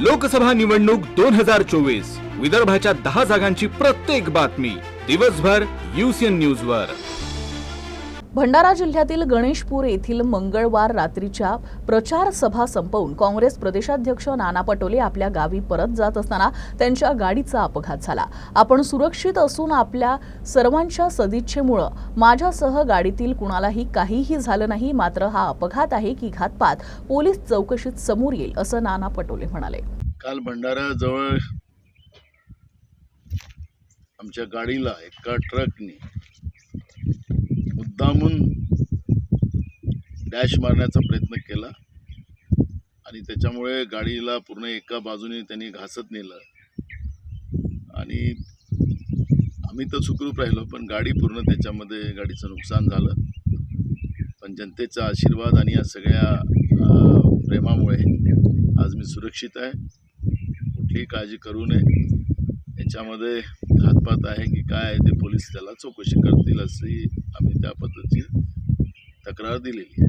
लोकसभा निवडणूक दोन हजार चोवीस. विदर्भाच्या दहा जागांची प्रत्येक बातमी दिवसभर युसीएन न्यूज वर. भंडारा जिल्ह्यातील गणेशपूर येथील मंगळवार रात्रीच्या प्रचार सभा संपवून काँग्रेस प्रदेशाध्यक्ष नाना पटोले आपल्या गावी परत जात असताना त्यांच्या गाडीचा अपघात झाला. आपण सुरक्षित असून आपल्या सर्वांच्या सदिच्छेमुळं माझ्यासह गाडीतील कुणालाही काहीही झालं नाही मात्र हा अपघात आहे की घातपात पोलीस चौकशीत समोर येईल असं नाना पटोले म्हणाले. काल भंडारा जवळ आमच्या गाडीला एका ट्रकने मुद्दामून डॅश मारण्याचा प्रयत्न केला. आणि त्याच्यामुळे गाडीला पूर्ण एका बाजूने त्यांनी घासत नेलं. आणि आम्ही तर सुखरूप राहिलो पण गाडी पूर्ण त्याच्यामध्ये गाडीचं नुकसान झालं. पण जनतेचा आशीर्वाद आणि या सगळ्या प्रेमामुळे आज मी सुरक्षित आहे. कुठलीही काळजी करू नये. याच्यामध्ये घातपात आहे की काय आहे ते पोलीस त्याला चौकशी करतील अशी आम्ही त्या पद्धतीची तक्रार दिलेली आहे.